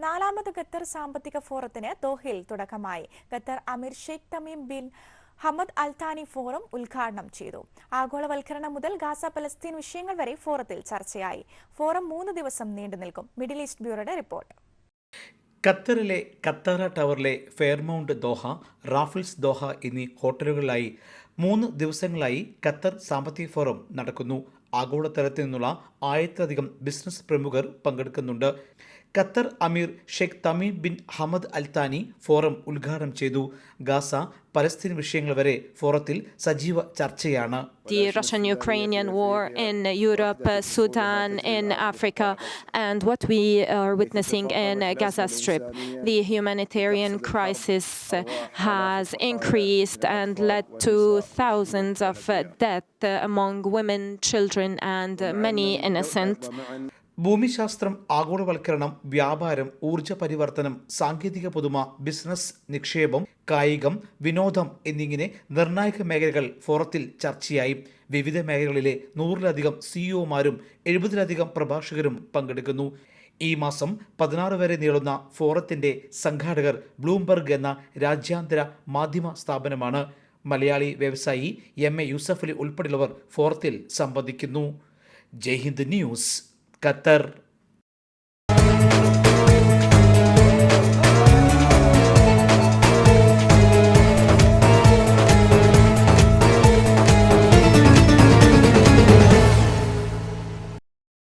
നാലാമത് ഖത്തർ സാമ്പത്തിക ഫോറത്തിന് ദോഹയിൽ തുടക്കമായി. ഖത്തർ അമീർ Sheikh Tamim bin Hamad Al Thani forum ഉദ്ഘാടനം ചെയ്തു. ആഗോളവൽക്കരണം മുതൽ ഗാസ പലസ്തീൻ വിഷയങ്ങൾ വരെ ഫോറത്തിൽ ചർച്ചയായി. ഫോറം മൂന്ന് ദിവസം നീണ്ടു നിൽക്കും. മിഡിൽ ഈസ്റ്റ് ബ്യൂറോയുടെ റിപ്പോർട്ട്. ഖത്തറിലെ ഖത്തറ ടവറിലെ ഫെയർമൗണ്ട് ദോഹ റാഫിൾസ് ദോഹ എന്നീ ഹോട്ടലുകളിലായി മൂന്ന് ദിവസങ്ങളായി ഖത്തർ സാമ്പത്തിക ഫോറം നടക്കുന്നു. ആഗോളതലത്തിൽ നിന്നുള്ള ആയിരത്തിലധികം ബിസിനസ് പ്രമുഖർ പങ്കെടുക്കുന്നുണ്ട്. ഖത്തർ അമീർ Sheikh Tamim bin Hamad Al Thani forum ഉദ്ഘാടനം ചെയ്തു. ഗാസ പലസ്തീൻ വിഷയങ്ങൾ വരെ ഫോറത്തിൽ സജീവ ചർച്ചയാണ്. The Russian Ukrainian war in Europe, Sudan, in Africa, and what we are witnessing in Gaza Strip. The humanitarian crisis has increased and led to thousands of uh, death uh, among women, children, and uh, many innocent. ഭൂമിശാസ്ത്രം ആഗോളവൽക്കരണം വ്യാപാരം ഊർജ പരിവർത്തനം സാങ്കേതിക പുതുമ business നിക്ഷേപം കായികം വിനോദം എന്നിങ്ങനെ നിർണായക മേഖലകൾ ഫോറത്തിൽ ചർച്ചയായി. വിവിധ മേഖലകളിലെ നൂറിലധികം സിഇഒമാരും എഴുപതിലധികം പ്രഭാഷകരും പങ്കെടുക്കുന്നു. ഈ മാസം പതിനാറ് വരെ നീളുന്ന ഫോറത്തിന്റെ സംഘാടകർ ബ്ലൂംബർഗ് എന്ന രാജ്യാന്തര മാധ്യമ സ്ഥാപനമാണ്. മലയാളി വ്യവസായി എം എ യൂസഫലി ഉൾപ്പെടെയുള്ളവർ ഫോറത്തിൽ സംബന്ധിക്കുന്നു ജയ്ഹിന്ദ് ന്യൂസ് ഖത്തർ.